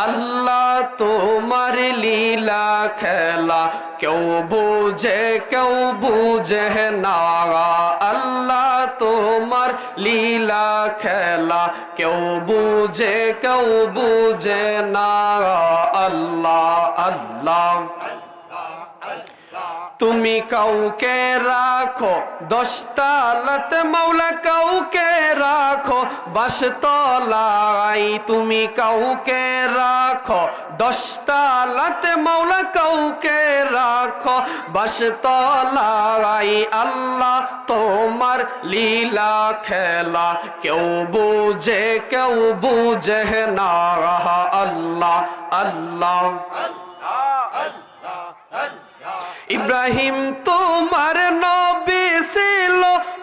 আল্লাহ তোমার লীলা খেলা কেউ বুঝে কেউ বুঝে না আল্লাহ তোমার লীলা খেলা কেউ বুঝে কেউ বুঝে না আল্লাহ আল্লাহ তুমি কাউকে রাখো, দশতালাতে মাওলা কাউকে রাখো বাসতলাই তুমি কাউকে রাখো, দশতালাতে মাওলা কাউকে রাখো বাসতলাই আল্লাহ তোমার লীলা খেলা। কেউ বুঝে কেউ বুঝে না আল্লাহ আল্লাহ। ইব্রাহিম তোমার নবী ছিল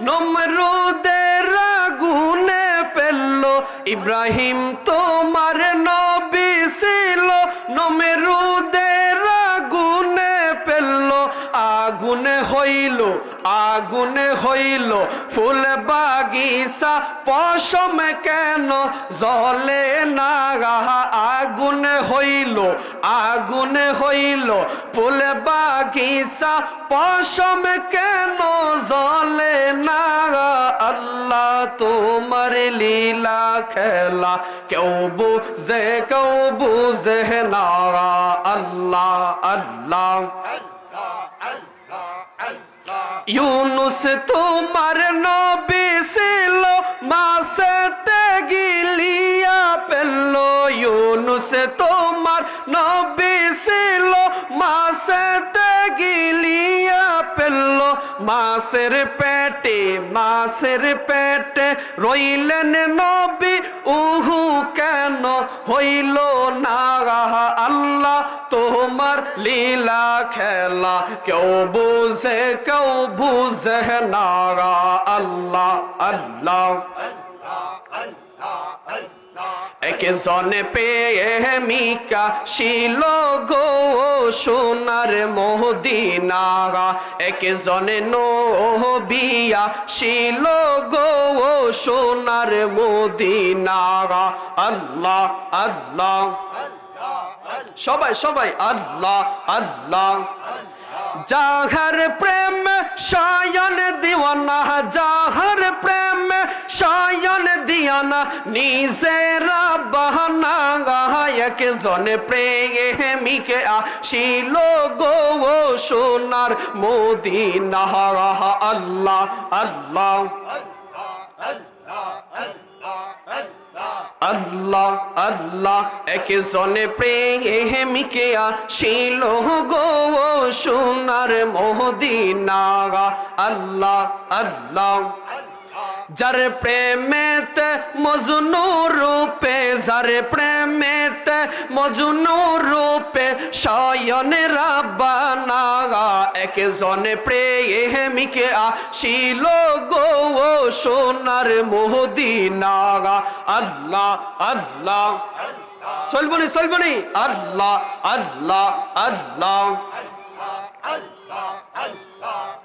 নমরুদের আগুনে পেল। ইব্রাহিম তোমার নবী আগুনে হইল আগুনে হইল। ফুল বাগিচা পশম কেন জলে না? আগুনে হইল আগুনে হইল। ফুল বাগিচা পশম কেন জলে না? আল্লাহ তোমার লীলা খেলা, কেউ বুঝে কেউ বুঝে না। আল্লাহ আল্লাহ। ইউনুস তোমার নবী ছিল, মাসেতে গিলিয়া পেল ইউনুস তোমার নবী ছিল, মাসেতে গিলিয়া পেল মাসের পেটে মাসের পেটে রইলেন নবী, উহু কেন হইল না? আল্লাহ তোমার লীলা খেলা। কেউ বুঝে কেউ বুঝে না আল্লাহ আল্লাহ। একে জনে প্রেমিকা শিল গো সোনার মোহদিনা। একে জনে বিয়া শিল গো সোনার মোদিনা আল্লাহ আল্লাহ। সবাই সবাই, আল্লাহ আল্লাহ। যাহার প্রেম, সায়ন দিওয়ানা। যাহার প্রেম, সায়ন দিয়ানা নিজেরা বাহানা গায়ক জনে প্রেমিকে আসিল গো সোনার মোদিনা আল্লাহ আল্লাহ। আল্লাহ আল্লাহ একে জনে প্রেমিকে আসিল গো সোনার মোহদিনা আল্লাহ আল্লাহ যার প্রেমেতে মজনু রূপে, যার প্রেমেতে মজনু রূপে শয়নে রাব্বানা একে জনে প্রেমিকে আসিল গো সোনার মোহদিনা। আল্লাহ আল্লাহ। চলবনি চলবনি আল্লাহ আল্লাহ আল্লাহ।